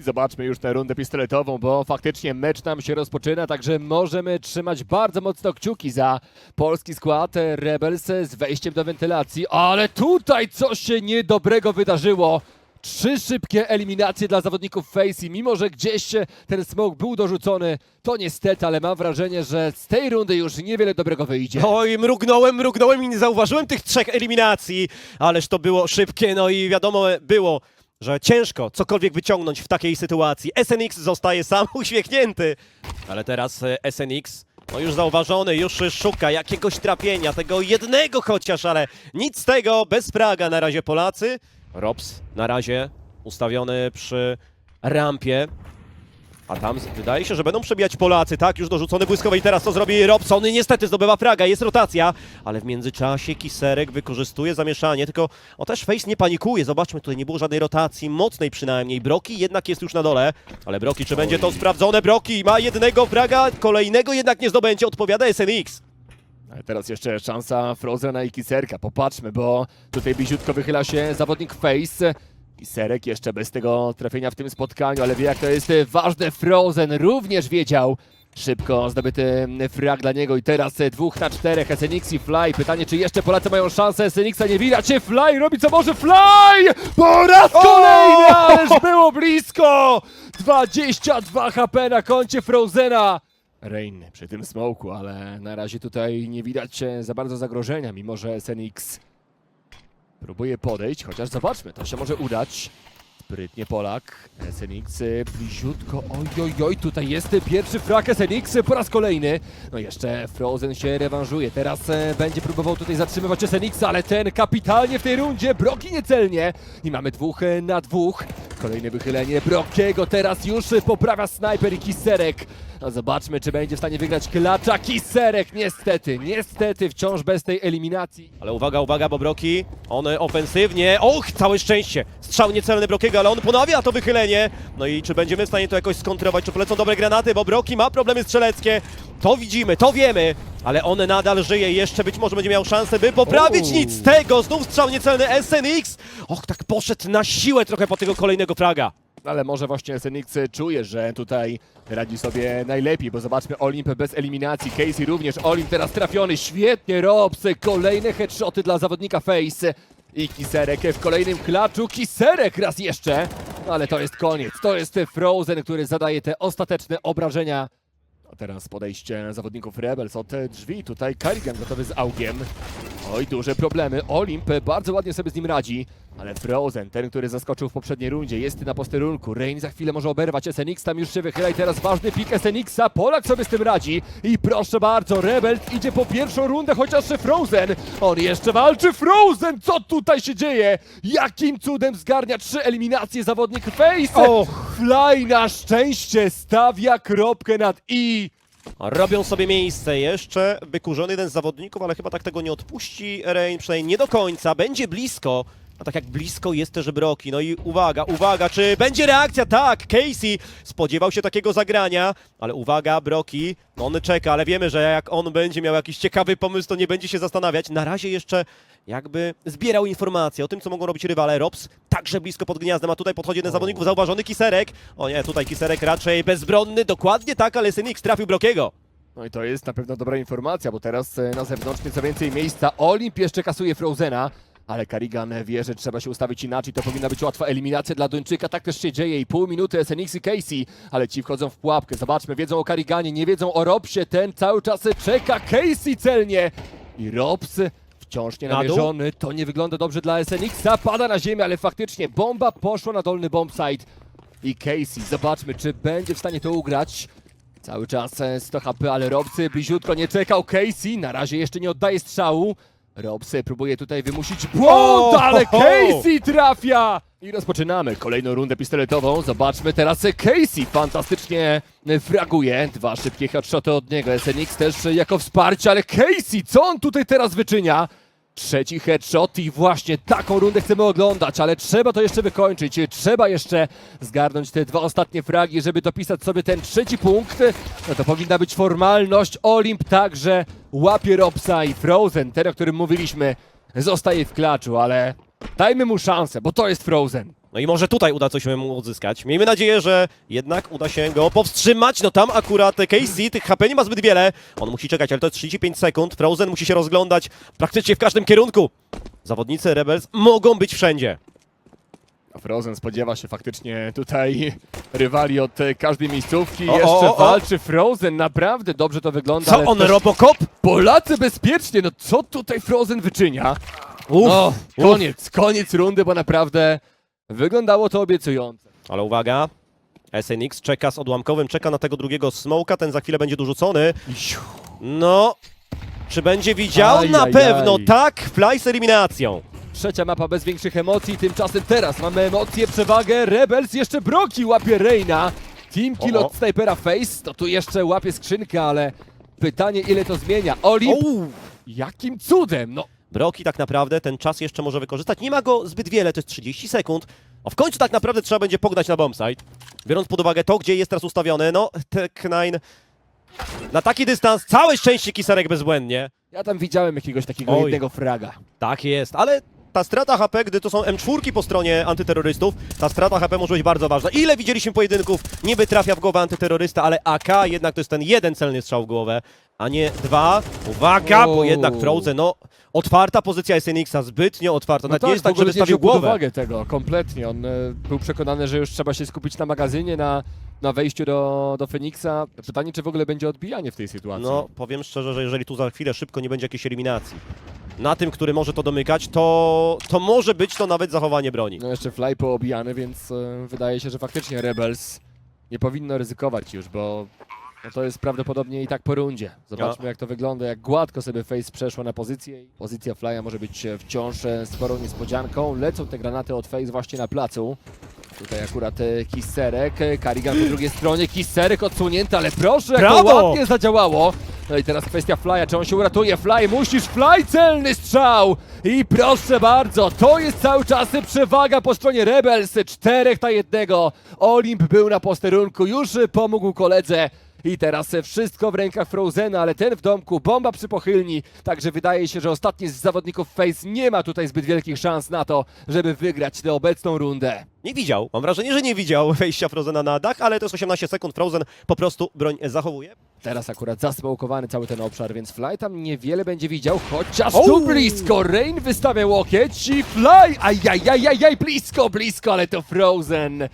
I zobaczmy już tę rundę pistoletową, bo faktycznie mecz nam się rozpoczyna, także możemy trzymać bardzo mocno kciuki za polski skład Rebels z wejściem do wentylacji, ale tutaj coś się niedobrego wydarzyło. Trzy szybkie eliminacje dla zawodników Face i mimo, że gdzieś ten smoke był dorzucony, to niestety, ale mam wrażenie, że z tej rundy już niewiele dobrego wyjdzie. Oj, mrugnąłem, mrugnąłem i nie zauważyłem tych trzech eliminacji, ależ to było szybkie, no i wiadomo było, że ciężko cokolwiek wyciągnąć w takiej sytuacji. SNX zostaje sam uśmiechnięty, ale teraz e, SNX, no już zauważony, już szuka jakiegoś trafienia, tego jednego chociaż, ale nic z tego, bez Praga na razie Polacy. Robs na razie ustawiony przy rampie. A tam wydaje się, że będą przebijać Polacy, tak? Już dorzucony błyskowy i teraz co zrobi Robson? Niestety zdobywa fraga, jest rotacja, ale w międzyczasie Kiserek wykorzystuje zamieszanie, tylko o też Face nie panikuje, zobaczmy, tutaj nie było żadnej rotacji, mocnej przynajmniej. Broki jednak jest już na dole, ale Broki, czy będzie to sprawdzone? Broki ma jednego fraga, kolejnego jednak nie zdobędzie, odpowiada SNX. Ale teraz jeszcze szansa Frozena i Kiserka. Popatrzmy, bo tutaj bliziutko wychyla się zawodnik Face. Kiserek jeszcze bez tego trafienia w tym spotkaniu, ale wie jak to jest ważne. Frozen również wiedział. Szybko zdobyty frag dla niego i teraz dwóch na czterech SNX i Fly. Pytanie, czy jeszcze Polacy mają szansę? SNX-a nie widać. Fly robi co może. Fly! Po raz kolejny, ależ było blisko! 22 HP na koncie Frozena. Rain przy tym smoku, ale na razie tutaj nie widać e, za bardzo zagrożenia, mimo że SNX próbuje podejść, chociaż zobaczmy, to się może udać. Sprytnie Polak, SNX bliziutko, oj, oj, oj, tutaj jest pierwszy frak SNX po raz kolejny. No jeszcze Frozen się rewanżuje, teraz e, będzie próbował tutaj zatrzymywać SNX, ale ten kapitalnie w tej rundzie, Broki niecelnie i mamy dwóch e, na dwóch. Kolejne wychylenie Brokiego, teraz już poprawia snajper i Kiserek. No zobaczmy, czy będzie w stanie wygrać klacza. Kiserek, niestety, niestety wciąż bez tej eliminacji. Ale uwaga, uwaga, bo Broki, on ofensywnie, och, całe szczęście, strzał niecelny Brokiego, ale on ponawia to wychylenie. No i czy będziemy w stanie to jakoś skontrować, czy polecą dobre granaty, bo Broki ma problemy strzeleckie, to widzimy, to wiemy, ale on nadal żyje jeszcze być może będzie miał szansę, by poprawić Uuu. nic z tego, znów strzał niecelny SNX, och, tak poszedł na siłę trochę po tego kolejnego fraga. Ale może właśnie SNX czuje, że tutaj radzi sobie najlepiej, bo zobaczmy Olimp bez eliminacji. Casey również, Olimp teraz trafiony, świetnie, Robs, kolejne headshoty dla zawodnika Face. I Kiserek w kolejnym klaczu, Kiserek raz jeszcze, No ale to jest koniec, to jest Frozen, który zadaje te ostateczne obrażenia. A teraz podejście zawodników Rebels od drzwi, tutaj Karigan gotowy z augiem. Oj, duże problemy. Olimp bardzo ładnie sobie z nim radzi, ale Frozen, ten, który zaskoczył w poprzedniej rundzie, jest na posterunku. Rain za chwilę może oberwać SNX, tam już się wychyla i teraz ważny pik SNX-a. Polak sobie z tym radzi i proszę bardzo, Rebels idzie po pierwszą rundę, chociaż Frozen, on jeszcze walczy. Frozen, co tutaj się dzieje? Jakim cudem zgarnia trzy eliminacje zawodnik Face? Och. Fly na szczęście stawia kropkę nad i. Robią sobie miejsce jeszcze, wykurzony jeden z zawodników, ale chyba tak tego nie odpuści Rain, przynajmniej nie do końca, będzie blisko, a tak jak blisko jest też Broki, no i uwaga, uwaga, czy będzie reakcja? Tak, Casey spodziewał się takiego zagrania, ale uwaga, Broki, on czeka, ale wiemy, że jak on będzie miał jakiś ciekawy pomysł, to nie będzie się zastanawiać, na razie jeszcze jakby zbierał informacje o tym, co mogą robić rywale. Robs także blisko pod gniazdem, a tutaj podchodzi jeden z zawodników, zauważony Kiserek. O nie, tutaj Kiserek raczej bezbronny, dokładnie tak, ale Synix trafił Brokiego. No i to jest na pewno dobra informacja, bo teraz e, na zewnątrz nieco więcej miejsca. Olimp jeszcze kasuje Frozena, ale Karigan wie, że trzeba się ustawić inaczej. To powinna być łatwa eliminacja dla Duńczyka. Tak też się dzieje i pół minuty SNX i Casey, ale ci wchodzą w pułapkę. Zobaczmy, wiedzą o Kariganie, nie wiedzą o Robsie. Ten cały czas czeka Casey celnie i Robs wciąż nie Na dół? namierzony. To nie wygląda dobrze dla SNX-a. Pada na ziemię, ale faktycznie bomba poszła na dolny bombsite. I Casey, zobaczmy, czy będzie w stanie to ugrać. Cały czas e, 100 HP, ale Robsy bliziutko nie czekał. Casey na razie jeszcze nie oddaje strzału. Robsy próbuje tutaj wymusić błąd, O, ale. Casey trafia! I rozpoczynamy kolejną rundę pistoletową. Zobaczmy teraz Casey fantastycznie fraguje. Dwa szybkie headshoty od niego. SNX też jako wsparcie, ale Casey, co on tutaj teraz wyczynia? Trzeci headshot i właśnie taką rundę chcemy oglądać, ale trzeba to jeszcze wykończyć. Trzeba jeszcze zgarnąć te dwa ostatnie fragi, żeby dopisać sobie ten trzeci punkt. No to powinna być formalność. Olimp także łapie Robsa i Frozen, ten o którym mówiliśmy, zostaje w klaczu, ale dajmy mu szansę, bo to jest Frozen. No i może tutaj uda coś mu odzyskać. Miejmy nadzieję, że jednak uda się go powstrzymać. No tam akurat Casey, tych HP nie ma zbyt wiele. On musi czekać, ale to jest 35 sekund. Frozen musi się rozglądać praktycznie w każdym kierunku. Zawodnicy Rebels mogą być wszędzie. A Frozen spodziewa się faktycznie tutaj rywali od każdej miejscówki. O, o, Jeszcze o, o. walczy Frozen, naprawdę dobrze to wygląda. Co ale on, też Robocop? Polacy bezpiecznie, no co tutaj Frozen wyczynia? Uff, No, uff. koniec, koniec rundy, bo naprawdę wyglądało to obiecująco. Ale uwaga, SNX czeka z odłamkowym, czeka na tego drugiego smoka, ten za chwilę będzie dorzucony. No, czy będzie widział? Aj, na aj, pewno, aj. tak, Fly z eliminacją. Trzecia mapa bez większych emocji, tymczasem teraz mamy emocje, przewagę, Rebels, jeszcze Broki łapie Reina. Team kill O, od snajpera Face, to tu jeszcze łapie skrzynkę, ale pytanie ile to zmienia. Ouu. jakim cudem, no Broki tak naprawdę ten czas jeszcze może wykorzystać. Nie ma go zbyt wiele, to jest 30 sekund. A w końcu tak naprawdę trzeba będzie pognać na bombsite. Biorąc pod uwagę to, gdzie jest teraz ustawiony, no, Tech9 na taki dystans, całe szczęście Kisarek bezbłędnie. ja tam widziałem jakiegoś takiego Oj. jednego fraga. Tak jest, ale ta strata HP, gdy to są M4 po stronie antyterrorystów, ta strata HP może być bardzo ważna. Ile widzieliśmy pojedynków, niby trafia w głowę antyterrorysta, ale AK jednak to jest ten jeden celny strzał w głowę, a nie dwa. Uwaga, bo Wow. jednak Frozen, no, otwarta pozycja SNX-a, zbytnio otwarta. Nawet nie jest w tak, ogóle żeby nie wziął stawił pod głowę. uwagę tego kompletnie. On e, był przekonany, że już trzeba się skupić na magazynie, na, na wejściu do, do Feniksa. Pytanie, czy w ogóle będzie odbijanie w tej sytuacji. No, powiem szczerze, że jeżeli tu za chwilę szybko nie będzie jakiejś eliminacji, na tym, który może to domykać, to, to może być to nawet zachowanie broni. No jeszcze fly poobijany, więc e, wydaje się, że faktycznie Rebels nie powinno ryzykować już, bo no to jest prawdopodobnie i tak po rundzie. Zobaczmy jak to wygląda, jak gładko sobie Face przeszło na pozycję. Pozycja Fly'a może być e, wciąż e, sporą niespodzianką. Lecą te granaty od Face właśnie na placu. Tutaj akurat e, Kisserek, e, Karigan po drugiej stronie, Kisserek odsunięty, ale proszę, jak to Brawo! ładnie zadziałało. No i teraz kwestia Fly'a, czy on się uratuje? Fly, musisz Fly, celny strzał! I proszę bardzo, to jest cały czas przewaga po stronie Rebels, czterech na jednego. Olimp był na posterunku, już pomógł koledze. I teraz wszystko w rękach Frozena, ale ten w domku, bomba przy pochylni. Także wydaje się, że ostatni z zawodników Face nie ma tutaj zbyt wielkich szans na to, żeby wygrać tę obecną rundę. Nie widział. Mam wrażenie, że nie widział wejścia Frozena na dach, ale to jest 18 sekund. Frozen po prostu broń zachowuje. Teraz akurat zasmokowany cały ten obszar, więc Fly tam niewiele będzie widział, chociaż O! tu blisko. Rain wystawia łokieć i Fly, ajajajajaj, blisko, blisko, ale to Frozen.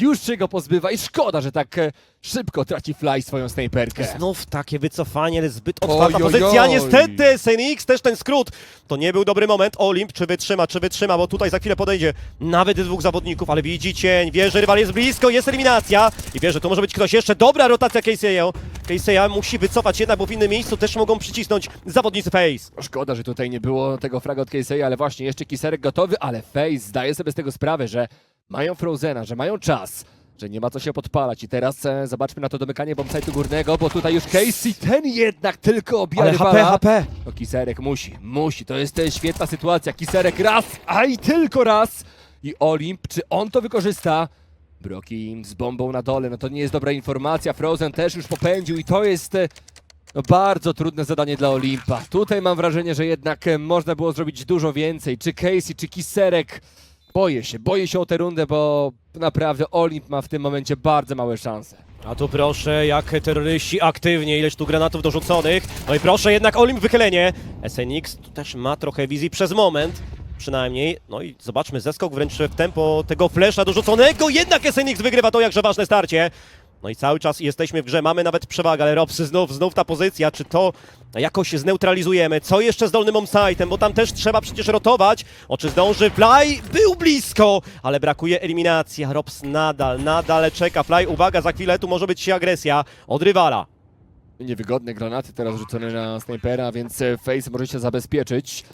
Już się go pozbywa i szkoda, że tak e, szybko traci Fly swoją snajperkę. Znów takie wycofanie, ale zbyt otwarta pozycja. Niestety SNX też ten skrót. To nie był dobry moment. Olimp czy wytrzyma, czy wytrzyma, bo tutaj za chwilę podejdzie nawet dwóch zawodników, ale widzi cień, wie, że rywal jest blisko, jest eliminacja i wie, że to może być ktoś jeszcze. Dobra rotacja Casey'a. Casey'a musi wycofać jednak, bo w innym miejscu też mogą przycisnąć zawodnicy Face. Szkoda, że tutaj nie było tego fraga od Casey, ale właśnie jeszcze Kiserek gotowy, ale Face zdaje sobie z tego sprawę, że mają Frozena, że mają czas, że nie ma co się podpalać. I teraz e, zobaczmy na to domykanie bombsite'u górnego, bo tutaj już Casey, ten jednak tylko obija Ale rywala. HP, HP. No Kiserek musi, musi, to jest e, świetna sytuacja. Kiserek raz, a i tylko raz. I Olimp, czy on to wykorzysta? Broki z bombą na dole, no to nie jest dobra informacja. Frozen też już popędził i to jest e, no, bardzo trudne zadanie dla Olimpa. Tutaj mam wrażenie, że jednak e, można było zrobić dużo więcej. Czy Casey, czy Kiserek. Boję się, boję się o tę rundę, bo naprawdę Olimp ma w tym momencie bardzo małe szanse. A tu proszę, jak terroryści aktywnie, ileś tu granatów dorzuconych. No i proszę, jednak Olimp wychylenie. SNX tu też ma trochę wizji przez moment. Przynajmniej, no i zobaczmy, zeskok wręcz w tempo tego flesza dorzuconego, jednak SNX wygrywa to jakże ważne starcie. No i cały czas jesteśmy w grze, mamy nawet przewagę, ale Robsy znów, znów ta pozycja, czy to jakoś zneutralizujemy? Co jeszcze z dolnym omsajtem, bo tam też trzeba przecież rotować. O czy zdąży Fly? Był blisko, ale brakuje eliminacji, a Robs nadal, nadal czeka. Fly, uwaga, za chwilę tu może być agresja od rywala. Niewygodne granaty teraz rzucone na snajpera, więc e, Face może się zabezpieczyć.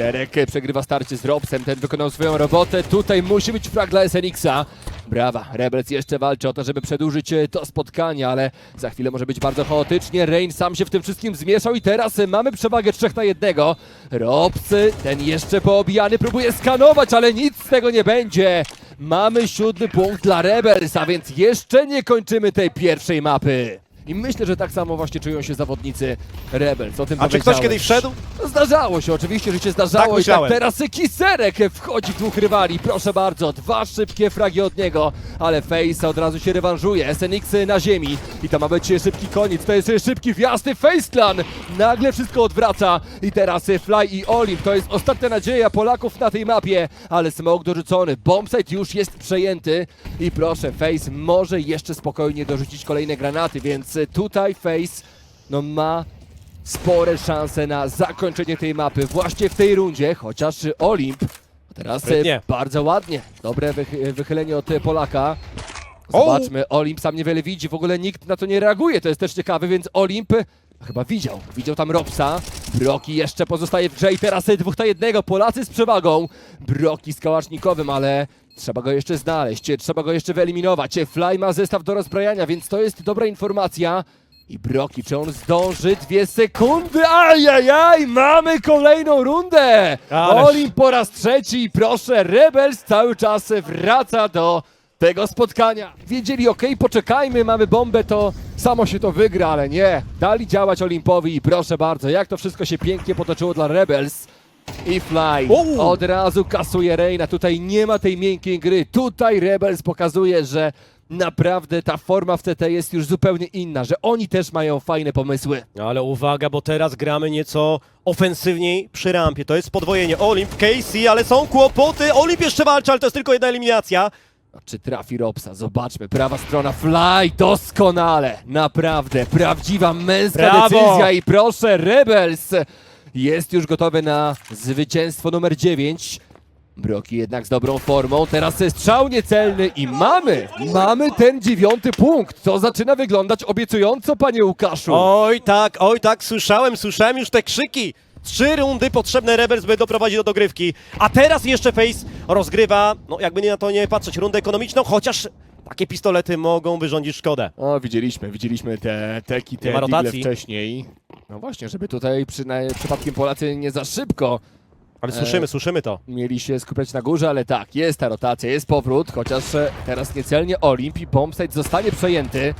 Serek e, przegrywa starcie z Robsem, ten wykonał swoją robotę. Tutaj musi być frag dla SNX-a. Brawa, Rebels jeszcze walczy o to, żeby przedłużyć e, to spotkanie, ale za chwilę może być bardzo chaotycznie. Rain sam się w tym wszystkim zmieszał i teraz e, mamy przewagę 3 na 1. Robs, ten jeszcze poobijany, próbuje skanować, ale nic z tego nie będzie. Mamy siódmy punkt dla Rebels, a więc jeszcze nie kończymy tej pierwszej mapy. I myślę, że tak samo właśnie czują się zawodnicy Rebels. O tym A czy ktoś kiedyś wszedł? No Zdarzało się, oczywiście, że się zdarzało. Tak i tak myślałem. teraz Kiserek wchodzi w dwóch rywali, proszę bardzo, dwa szybkie fragi od niego, ale Face od razu się rewanżuje, SNX na ziemi. I to ma być szybki koniec, to jest szybki wjazd, Face Clan nagle wszystko odwraca. I teraz Fly i Olimp, to jest ostatnia nadzieja Polaków na tej mapie, ale Smoke dorzucony, bombsite już jest przejęty. I proszę, Face może jeszcze spokojnie dorzucić kolejne granaty, więc tutaj Face no ma spore szanse na zakończenie tej mapy właśnie w tej rundzie, chociaż Olimp teraz Sprytnie. e, bardzo ładnie. Dobre wych- wychylenie od e, Polaka. Zobaczmy, Olimp sam niewiele widzi, w ogóle nikt na to nie reaguje, to jest też ciekawe, więc Olimp e, chyba widział, widział tam Robsa. Broki jeszcze pozostaje w grze i teraz e, dwóch na jednego, Polacy z przewagą. Broki z kałasznikowym, ale trzeba go jeszcze znaleźć, trzeba go jeszcze wyeliminować. Fly ma zestaw do rozbrajania, więc to jest dobra informacja. I Broki, czy on zdąży? Dwie sekundy, ajajaj, mamy kolejną rundę! Ależ- Olimp po raz trzeci i proszę, Rebels cały czas wraca do tego spotkania. Wiedzieli, okej, poczekajmy, mamy bombę, to samo się to wygra, ale nie. Dali działać Olimpowi i proszę bardzo, jak to wszystko się pięknie potoczyło dla Rebels. I Fly od razu kasuje Reina. Tutaj nie ma tej miękkiej gry. Tutaj Rebels pokazuje, że naprawdę ta forma w CT jest już zupełnie inna, że oni też mają fajne pomysły. No Ale uwaga, bo teraz gramy nieco ofensywniej przy rampie. To jest podwojenie. Olimp, Casey, ale są kłopoty. Olimp jeszcze walczy, ale to jest tylko jedna eliminacja. A Czy trafi Robsa? Zobaczmy, prawa strona Fly, doskonale, naprawdę, prawdziwa męska Brawo! decyzja i proszę, Rebels jest już gotowy na zwycięstwo numer 9. Broki jednak z dobrą formą, teraz strzał niecelny i mamy, mamy ten dziewiąty punkt. To zaczyna wyglądać obiecująco, panie Łukaszu. Oj tak, oj tak, słyszałem, słyszałem już te krzyki. Trzy rundy potrzebne Rebels, by doprowadzić do dogrywki. A teraz jeszcze Face rozgrywa, no jakby nie na to nie patrzeć, rundę ekonomiczną, chociaż takie pistolety mogą wyrządzić szkodę. O, widzieliśmy, widzieliśmy te teki, te Nie ma digle rotacji. wcześniej. No właśnie, żeby tutaj przy, przypadkiem Polacy nie za szybko Ale słyszymy, E, słyszymy to. mieli się skupiać na górze, ale tak, jest ta rotacja, jest powrót, chociaż e, teraz niecelnie Olimp i Bombsite zostanie przejęty.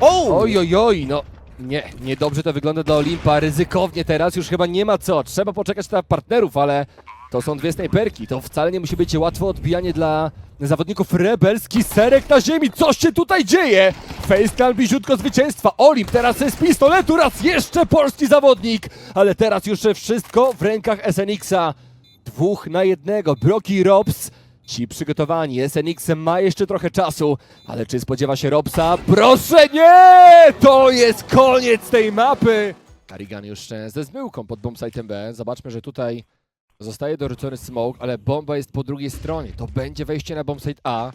O! Oj, oj, oj, no nie, niedobrze to wygląda dla Olimpa, ryzykownie teraz, już chyba nie ma co, trzeba poczekać na partnerów, ale to są dwie snajperki, to wcale nie musi być łatwe odbijanie dla zawodników rebelski, serek na ziemi, co się tutaj dzieje? Facecam bliziutko zwycięstwa, Olimp teraz z pistoletu, raz jeszcze polski zawodnik, ale teraz już wszystko w rękach SNX-a. Dwóch na jednego, Broki Robs. Ci przygotowani, SNX ma jeszcze trochę czasu, ale czy spodziewa się Robsa? Proszę nie! To jest koniec tej mapy! Karigan już ze zmyłką pod bombsite'em B. Zobaczmy, że tutaj zostaje dorzucony smoke, ale bomba jest po drugiej stronie. To będzie wejście na bombsite A.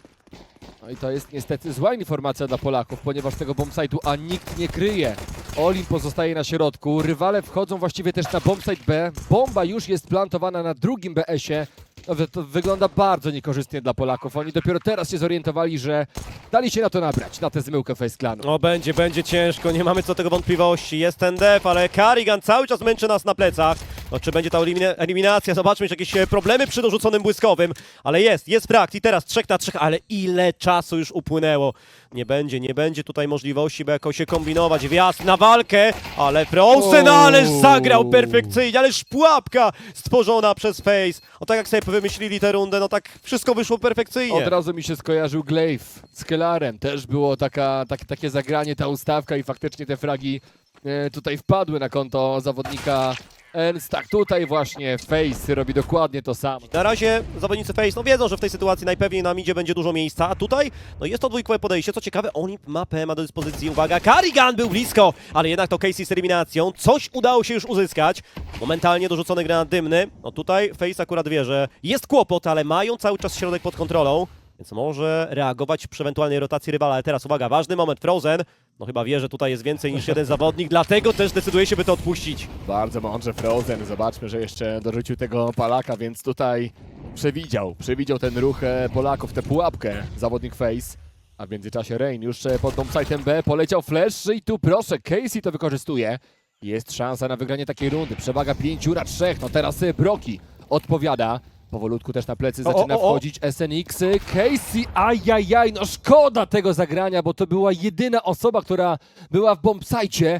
No i to jest niestety zła informacja dla Polaków, ponieważ tego bombsite'u A nikt nie kryje. Olim pozostaje na środku, rywale wchodzą właściwie też na bombsite B. Bomba już jest plantowana na drugim BS-ie. No, to- wygląda bardzo niekorzystnie dla Polaków. Oni dopiero teraz się zorientowali, że dali się na to nabrać, na tę zmyłkę Face Clanu. No będzie, będzie ciężko, nie mamy co do tego wątpliwości. Jest ten def, ale Karigan cały czas męczy nas na plecach. No czy będzie ta elimina- eliminacja? Zobaczmy, czy jakieś e, problemy przy dorzuconym błyskowym. Ale jest, jest frakt i teraz trzech na trzech, ale ile czasu już upłynęło. Nie będzie, nie będzie tutaj możliwości, by jakoś się kombinować. Wjazd na walkę, ale Frozen, ależ zagrał perfekcyjnie, ależ pułapka stworzona przez Face. O tak jak sobie wymyślili tę rundę, no tak wszystko wyszło perfekcyjnie. Od razu mi się skojarzył Glaive z Kellarem. Też było taka, tak, takie zagranie, ta ustawka i faktycznie te fragi e, tutaj wpadły na konto zawodnika Ernst. Tak, tutaj właśnie Face robi dokładnie to samo. Na razie zawodnicy Face no wiedzą, że w tej sytuacji najpewniej na midzie będzie dużo miejsca, a tutaj no jest to dwójkowe podejście. Co ciekawe, Olimp ma PMA do dyspozycji. Uwaga, Karigan był blisko, ale jednak to Casey z eliminacją. Coś udało się już uzyskać. Momentalnie dorzucony granat dymny. No tutaj Face akurat wie, że jest kłopot, ale mają cały czas środek pod kontrolą. Więc może reagować przy ewentualnej rotacji rywala. Ale teraz uwaga, ważny moment. Frozen, no chyba wie, że tutaj jest więcej niż jeden zawodnik, dlatego też decyduje się, by to odpuścić. Bardzo mądrze Frozen. Zobaczmy, że jeszcze dorzucił tego Palaka, więc tutaj przewidział, przewidział ten ruch e, Polaków, tę pułapkę zawodnik Face. A w międzyczasie Rain już e, pod bombsite'em B poleciał flash i tu proszę, Casey to wykorzystuje. Jest szansa na wygranie takiej rundy. Przewaga 5 na 3. No teraz e, Broki odpowiada. Powolutku też na plecy O, zaczyna o, o. wchodzić SNX. Casey, ajajaj, no szkoda tego zagrania, bo to była jedyna osoba, która była w bombsite.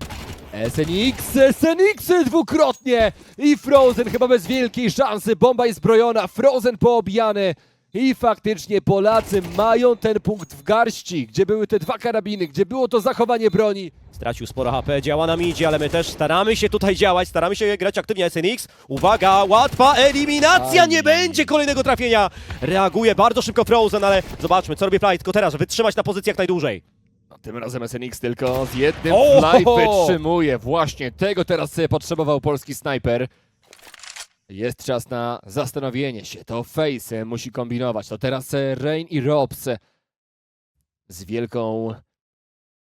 SNX, SNX dwukrotnie i Frozen chyba bez wielkiej szansy. Bomba jest zbrojona, Frozen poobijany. I faktycznie Polacy mają ten punkt w garści, gdzie były te dwa karabiny, gdzie było to zachowanie broni. Stracił sporo HP, działa na midzie, ale my też staramy się tutaj działać, staramy się grać aktywnie SNX. Uwaga, łatwa eliminacja, nie będzie kolejnego trafienia. Reaguje bardzo szybko Frozen, ale zobaczmy, co robi Fly, tylko teraz, wytrzymać na pozycji jak najdłużej. No, tym razem SNX tylko z jednym O! fly wytrzymuje. Właśnie tego teraz potrzebował polski snajper. Jest czas na zastanowienie się. To Face musi kombinować. To teraz e, Rain i Robs z wielką,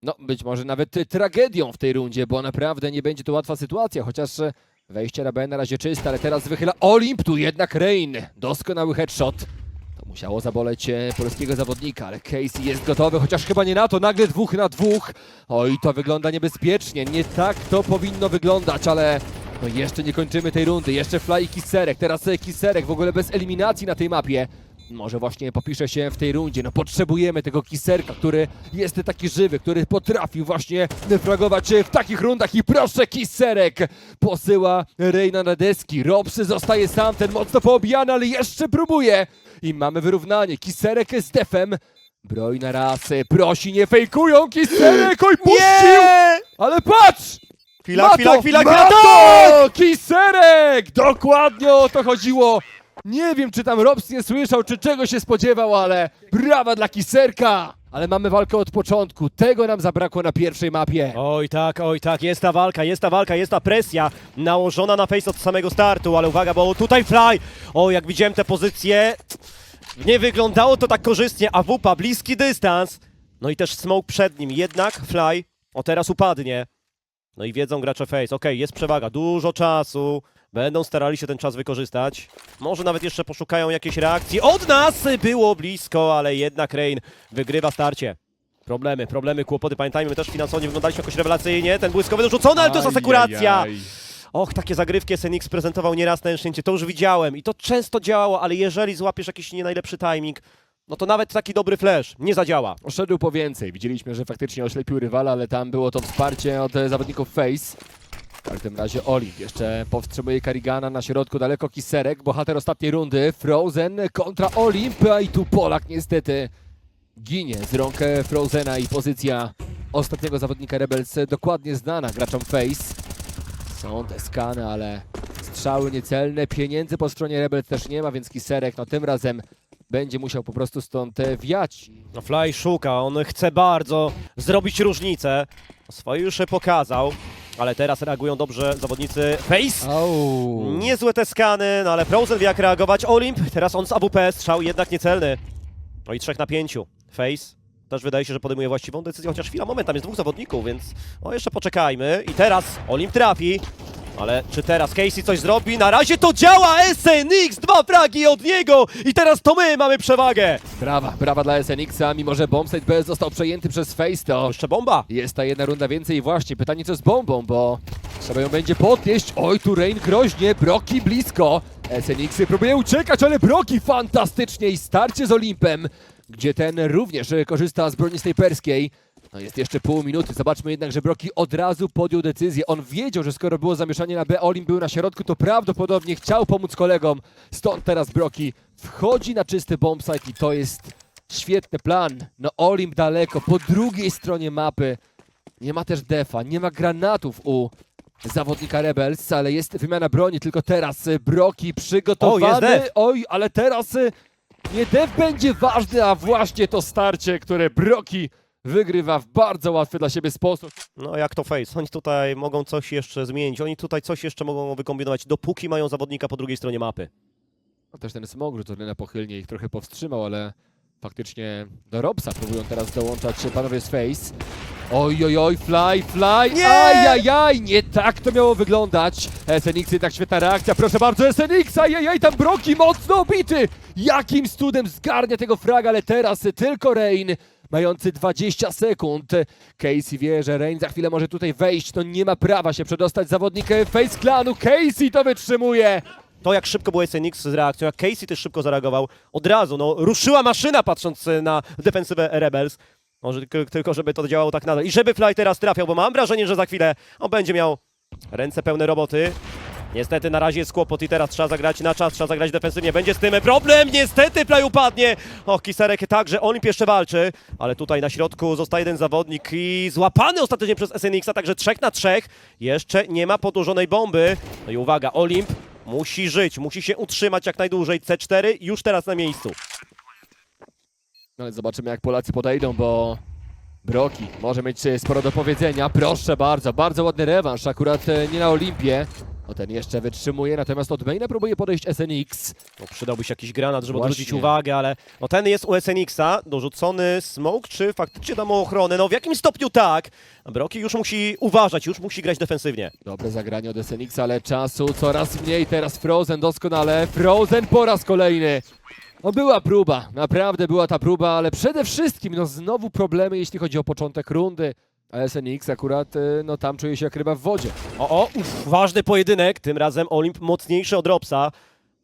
no być może nawet e, tragedią w tej rundzie, bo naprawdę nie będzie to łatwa sytuacja, chociaż e, wejście B na razie czyste, ale teraz wychyla Olimp, tu jednak Rain. Doskonały headshot. To musiało zaboleć e, polskiego zawodnika, ale Casey jest gotowy, chociaż chyba nie na to. Nagle dwóch na dwóch. Oj, to wygląda niebezpiecznie. Nie tak to powinno wyglądać, ale no jeszcze nie kończymy tej rundy. Jeszcze Fly i Kiserek. Teraz e, Kiserek w ogóle bez eliminacji na tej mapie. Może właśnie popisze się w tej rundzie. No potrzebujemy tego Kiserka, który jest taki żywy, który potrafi właśnie fragować w takich rundach. I proszę, Kiserek posyła Reina na deski. Robsy zostaje sam, ten mocno poobijany, ale jeszcze próbuje. I mamy wyrównanie. Kiserek z defem. Broj na raz, e, prosi, nie fejkują. Kiserek, oj, puścił! Ale patrz! Chwila, Ma chwila, chwila, chwila, tak! Kiserek! Dokładnie o to chodziło. Nie wiem, czy tam Robs nie słyszał, czy czego się spodziewał, ale brawa dla Kiserka! Ale mamy walkę od początku. Tego nam zabrakło na pierwszej mapie. Oj tak, oj tak, jest ta walka, jest ta walka, jest ta presja nałożona na face od samego startu, ale uwaga, bo tutaj Fly, o jak widziałem te pozycje, nie wyglądało to tak korzystnie, a Wupa bliski dystans, no i też smoke przed nim, jednak Fly, o teraz upadnie, no i wiedzą gracze face, okej, jest przewaga, dużo czasu, będą starali się ten czas wykorzystać, może nawet jeszcze poszukają jakiejś reakcji, od nas było blisko, ale jednak Rain wygrywa starcie. Problemy, problemy, kłopoty. Pamiętajmy, my też finansowo nie wyglądaliśmy jakoś rewelacyjnie. Ten błyskowy dorzucony, ale to jest asekuracja. Ajajaj. Och, takie zagrywki SNX prezentował nieraz na Anciencie. To już widziałem i to często działało, ale jeżeli złapiesz jakiś nie najlepszy timing, no to nawet taki dobry flash nie zadziała. Szedł po więcej. Widzieliśmy, że faktycznie oślepił rywala, ale tam było to wsparcie od e, zawodników Face. W każdym razie Olimp jeszcze powstrzymuje Karigana na środku, daleko Kiserek, bohater ostatniej rundy. Frozen kontra Olimp, a i tu Polak niestety ginie z rąk e, Frozena i pozycja ostatniego zawodnika Rebels e, dokładnie znana graczom Face. Są te skany, ale strzały niecelne, pieniędzy po stronie Rebels też nie ma, więc Kiserek no tym razem będzie musiał po prostu stąd e, wiać. No Fly szuka, on chce bardzo zrobić różnicę. Swoje już pokazał, ale teraz reagują dobrze zawodnicy Face. Au. Niezłe te skany, no ale Frozen wie jak reagować. Olimp, teraz on z AWP, strzał jednak niecelny. No i trzech na pięciu. Face też wydaje się, że podejmuje właściwą decyzję, chociaż chwila, moment, tam jest dwóch zawodników, więc o, jeszcze poczekajmy. I teraz Olimp trafi. Ale czy teraz Casey coś zrobi? Na razie to działa! SNX, dwa fragi od niego! I teraz to my mamy przewagę! Brawa, brawa dla SNX-a, mimo że bombsite B został przejęty przez Face, to Jeszcze bomba! jest ta jedna runda więcej i właśnie pytanie co z bombą, bo trzeba ją będzie podnieść. Oj, tu Rain groźnie, Broki blisko. SNX próbuje uciekać, ale Broki fantastycznie i starcie z Olimpem, gdzie ten również korzysta z broni snajperskiej. No jest jeszcze pół minuty, zobaczmy jednak, że Broki od razu podjął decyzję. On wiedział, że skoro było zamieszanie na B, Olimp był na środku, to prawdopodobnie chciał pomóc kolegom. Stąd teraz Broki wchodzi na czysty bombsite i to jest świetny plan. No Olimp daleko, po drugiej stronie mapy. Nie ma też defa, nie ma granatów u zawodnika Rebels, ale jest wymiana broni, tylko teraz y, Broki przygotowany. O, jest def. Oj, ale teraz y, nie def będzie ważny, a właśnie to starcie, które Broki wygrywa w bardzo łatwy dla siebie sposób. No jak to Face, oni tutaj mogą coś jeszcze zmienić, oni tutaj coś jeszcze mogą wykombinować, dopóki mają zawodnika po drugiej stronie mapy. No też ten smog rzucony na pochylnie ich trochę powstrzymał, ale faktycznie do Robsa próbują teraz dołączać panowie z Face. Oj, oj, oj, fly, fly, Nie! ajajaj, nie tak to miało wyglądać. SNX jednak świetna reakcja, proszę bardzo, SNX, ajajaj, tam Broki mocno obity. Jakim cudem zgarnia tego fraga, ale teraz tylko Rain, mający 20 sekund. Casey wie, że Rain za chwilę może tutaj wejść, no nie ma prawa się przedostać zawodnik Face Clanu, Casey to wytrzymuje. To jak szybko był SNX z reakcją, jak Casey też szybko zareagował, od razu, no ruszyła maszyna patrząc e, na defensywę Rebels. Może tylko żeby to działało tak nadal. I żeby Fly teraz trafiał, bo mam wrażenie, że za chwilę on będzie miał ręce pełne roboty. Niestety na razie jest kłopot i teraz trzeba zagrać na czas, trzeba zagrać defensywnie. Będzie z tym problem, niestety Play upadnie. O, Kiserek także, Olimp jeszcze walczy, ale tutaj na środku zostaje jeden zawodnik i złapany ostatecznie przez SNX-a, także trzech na trzech. Jeszcze nie ma podłożonej bomby. No i uwaga, Olimp musi żyć, musi się utrzymać jak najdłużej. C4 już teraz na miejscu. No ale zobaczymy jak Polacy podejdą, bo Broki może mieć e, sporo do powiedzenia. Proszę bardzo, bardzo ładny rewanż, akurat e, nie na Olimpie. No ten jeszcze wytrzymuje, natomiast od maina próbuje podejść SNX. No, przydałby się jakiś granat, żeby Właśnie. odwrócić uwagę, ale no ten jest u SNX-a, dorzucony smoke, czy faktycznie da mu ochronę? No w jakim stopniu tak? Broki już musi uważać, już musi grać defensywnie. Dobre zagranie od SNX, ale czasu coraz mniej. Teraz Frozen doskonale. Frozen po raz kolejny. No była próba, naprawdę była ta próba, ale przede wszystkim no znowu problemy, jeśli chodzi o początek rundy. A SNX akurat, y, no tam czuje się jak ryba w wodzie. O, o, uf, ważny pojedynek, tym razem Olimp mocniejszy od Robsa.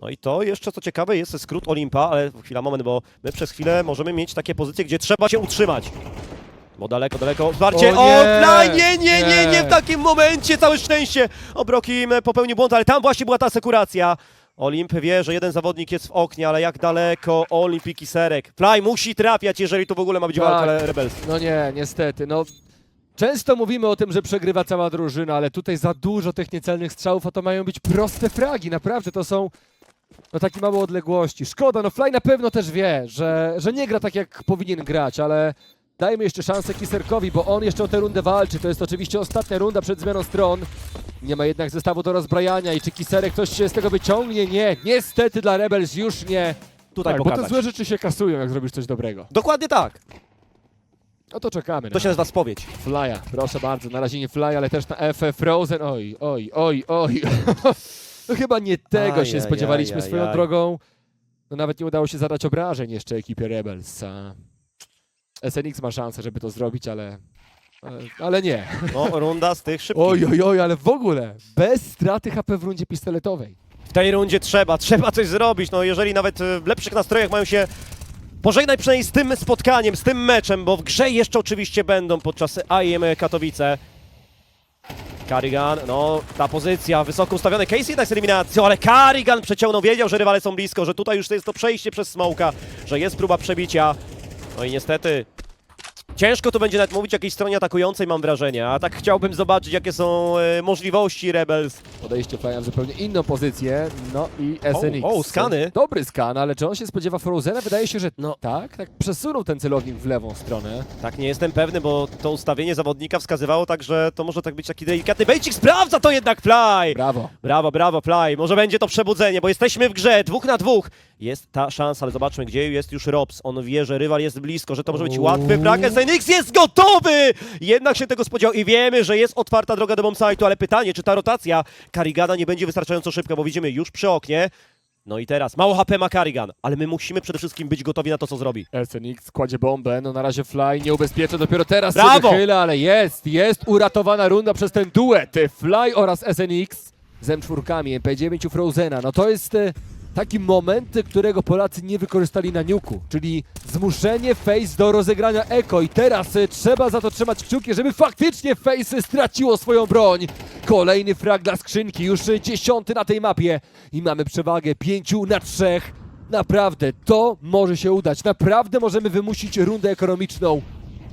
No i to jeszcze co ciekawe jest skrót Olimpa, ale chwila, moment, bo my przez chwilę możemy mieć takie pozycje, gdzie trzeba się utrzymać. Bo daleko, daleko, wsparcie, O nie! nie, nie, nie, nie, w takim momencie, całe szczęście. Obrokim popełnił błąd, ale tam właśnie była ta sekuracja. Olimp wie, że jeden zawodnik jest w oknie, ale jak daleko Olimp i Kiserek. Fly musi trafiać, jeżeli tu w ogóle ma być Tak. walka Rebels. No nie, niestety, no... Często mówimy o tym, że przegrywa cała drużyna, ale tutaj za dużo tych niecelnych strzałów, a to mają być proste fragi, naprawdę, to są no takie małe odległości. Szkoda, no Fly na pewno też wie, że, że nie gra tak jak powinien grać, ale dajmy jeszcze szansę Kiserkowi, bo on jeszcze o tę rundę walczy. To jest oczywiście ostatnia runda przed zmianą stron. Nie ma jednak zestawu do rozbrajania i czy Kiserek coś się z tego wyciągnie? Nie, niestety dla Rebels już nie. Tutaj tak, bo te pokazać. złe rzeczy się kasują, jak zrobisz coś dobrego. Dokładnie tak. No to czekamy. To się nazywa spowiedź. Flya, proszę bardzo, na razie nie Fly, ale też na FF Frozen. Oj, oj, oj, oj. no chyba nie tego się spodziewaliśmy swoją drogą. No nawet nie udało się zadać obrażeń jeszcze ekipie Rebels. A SNX ma szansę, żeby to zrobić, ale... ale- Ale nie. No, runda z tych szybkich. Oj, oj, oj, ale w ogóle bez straty HP w rundzie pistoletowej. W tej rundzie trzeba, trzeba coś zrobić. No jeżeli nawet e, w lepszych nastrojach mają się pożegnać przynajmniej z tym spotkaniem, z tym meczem, bo w grze jeszcze oczywiście będą podczas AIM Katowice. Carrigan, no ta pozycja, wysoko ustawiony Casey jednak z eliminacją, ale Carrigan przeciągnął, wiedział, że rywale są blisko, że tutaj już jest to przejście przez Smoka, że jest próba przebicia. No i niestety ciężko tu będzie nawet mówić o jakiejś stronie atakującej, mam wrażenie, a tak chciałbym zobaczyć, jakie są e, możliwości Rebels. Podejście Flya w zupełnie inną pozycję. No i SNX. o, skany. Dobry skan, ale czy on się spodziewa Frozena? Wydaje się, że no tak, tak przesunął ten celownik w lewą stronę. Tak, nie jestem pewny, bo to ustawienie zawodnika wskazywało tak, że to może tak być taki delikatny bejcik. Sprawdza to jednak Fly! Brawo. Brawo, brawo, Fly. Może będzie to przebudzenie, bo jesteśmy w grze, dwóch na dwóch. Jest ta szansa, ale zobaczmy, gdzie jest już Robs. On wie, że rywal jest blisko, że to może być łatwy brak. SNX jest gotowy! Jednak się tego spodziewał i wiemy, że jest otwarta droga do bombsite'u, ale pytanie, czy ta rotacja Karigana nie będzie wystarczająco szybka, bo widzimy już przy oknie. No i teraz, mało HP ma Karigan, ale my musimy przede wszystkim być gotowi na to, co zrobi. SNX kładzie bombę, no na razie Fly nie ubezpiecza, dopiero teraz Brawo! się wychyla, ale jest, jest uratowana runda przez ten duet Fly oraz SNX z M4, MP9 u Frozena. No to jest e, taki moment, którego Polacy nie wykorzystali na niuku, czyli zmuszenie Face do rozegrania Eko i teraz e, trzeba za to trzymać kciuki, żeby faktycznie Face straciło swoją broń. Kolejny frag dla skrzynki, już dziesiąty na tej mapie i mamy przewagę pięciu na trzech. Naprawdę, to może się udać. Naprawdę możemy wymusić rundę ekonomiczną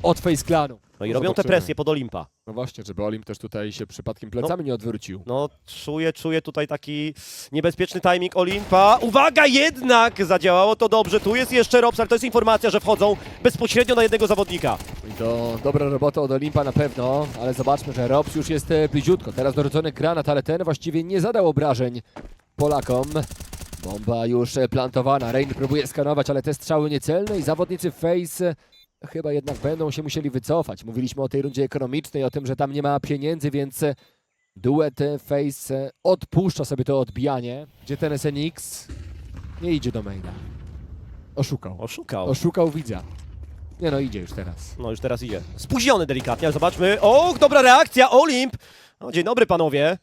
od Face Clanu. No i robią te Zobaczymy. presje pod Olimpa. No właśnie, żeby Olim też tutaj się przypadkiem plecami nie odwrócił. No, czuję, czuję tutaj taki niebezpieczny timing Olimpa. Uwaga, jednak zadziałało to dobrze. Tu jest jeszcze Robs, ale to jest informacja, że wchodzą bezpośrednio na jednego zawodnika. I to dobra robota od Olimpa na pewno, ale zobaczmy, że Robs już jest e, bliziutko. Teraz dorzucony granat, ale ten właściwie nie zadał obrażeń Polakom. Bomba już e, plantowana. Rain próbuje skanować, ale te strzały niecelne i zawodnicy Face chyba jednak będą się musieli wycofać. Mówiliśmy o tej rundzie ekonomicznej, o tym, że tam nie ma pieniędzy, więc e, duet e, Face e, odpuszcza sobie to odbijanie. Gdzie ten SNX nie idzie do maina. Oszukał. Oszukał. Oszukał widza. Nie no, idzie już teraz. No już teraz idzie. Spóźniony delikatnie, ale zobaczmy. O, dobra reakcja, Olimp! No, dzień dobry panowie.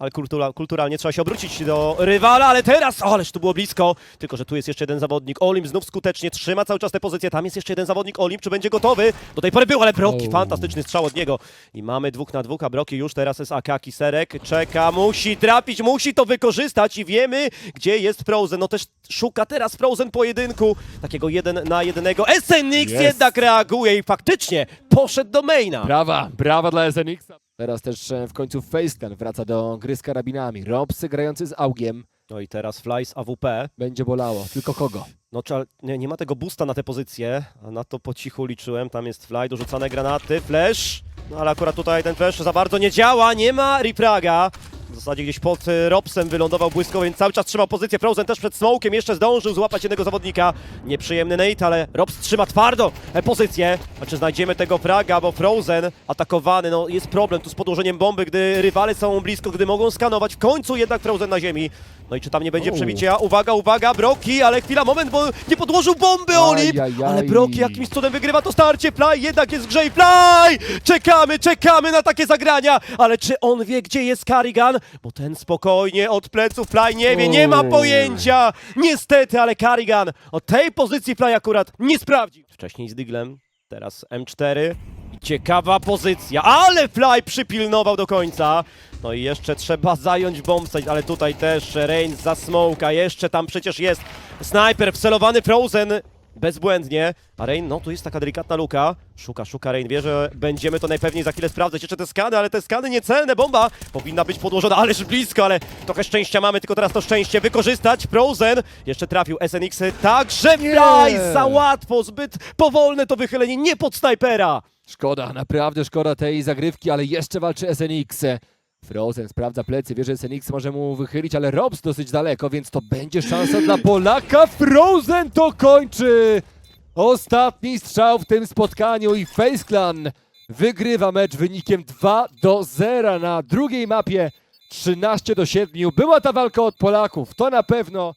Ale kultura, kulturalnie trzeba się obrócić do rywala, ale teraz, o, ależ tu było blisko, tylko że tu jest jeszcze jeden zawodnik, Olim znów skutecznie trzyma cały czas tę pozycję, tam jest jeszcze jeden zawodnik, Olim, czy będzie gotowy? Do tej pory był, ale Broki, O. fantastyczny strzał od niego i mamy dwóch na dwóch, a Broki już teraz jest AK, Kiserek, czeka, musi trafić, musi to wykorzystać i wiemy, gdzie jest Frozen, no też szuka teraz Frozen pojedynku, takiego jeden na jednego, SNX Jest. jednak reaguje i faktycznie poszedł do maina. Brawa, brawa dla SNX. Teraz też e, w końcu Faceclan wraca do gry z karabinami. Robsy grający z Augiem. No i teraz Fly z AWP. Będzie bolało. Tylko kogo? No czal, nie, nie ma tego boosta na tę pozycję, a na to po cichu liczyłem. Tam jest Fly, dorzucane granaty, flash. No ale akurat tutaj ten flash za bardzo nie działa, nie ma Ripraga. W zasadzie gdzieś pod y, Robsem wylądował błyskowo, więc cały czas trzymał pozycję. Frozen też przed smokiem, jeszcze zdążył złapać jednego zawodnika. Nieprzyjemny Nate, ale Robs trzyma twardo e, pozycję. A czy znajdziemy tego fraga, bo Frozen atakowany, no jest problem tu z podłożeniem bomby, gdy rywale są blisko, gdy mogą skanować. W końcu jednak Frozen na ziemi. No i czy tam nie będzie przebicia? Uwaga, uwaga, Broki, ale chwila, moment, bo nie podłożył bomby Olip! Ale Broki jakimś cudem wygrywa to starcie, Fly jednak jest w grze i Fly! Czekamy, czekamy na takie zagrania, ale czy on wie, gdzie jest Carrigan? Bo ten spokojnie od pleców Fly nie wie, nie ma Oj. pojęcia! Niestety, ale Carrigan od tej pozycji Fly akurat nie sprawdzi. Wcześniej z Diglem, teraz M4. I Ciekawa pozycja, ale Fly przypilnował do końca. No i jeszcze trzeba zająć bombsite, ale tutaj też Reigns za smoka, jeszcze tam przecież jest snajper wcelowany Frozen bezbłędnie. A Rain, no tu jest taka delikatna luka. Szuka, szuka Rain, wie, że będziemy to najpewniej za chwilę sprawdzać. Jeszcze te skany, ale te skany niecelne, bomba powinna być podłożona, ależ blisko, ale trochę szczęścia mamy, tylko teraz to szczęście wykorzystać. Frozen jeszcze trafił SNX, także Nie. Fly za łatwo, zbyt powolne to wychylenie, nie pod snajpera. Szkoda, naprawdę szkoda tej zagrywki, ale jeszcze walczy SNX. Frozen sprawdza plecy, wie, że SNX może mu wychylić, ale Robs dosyć daleko, więc to będzie szansa dla Polaka. Frozen to kończy! Ostatni strzał w tym spotkaniu i Face Clan wygrywa mecz wynikiem 2 do 0 na drugiej mapie 13 do 7. Była ta walka od Polaków, to na pewno.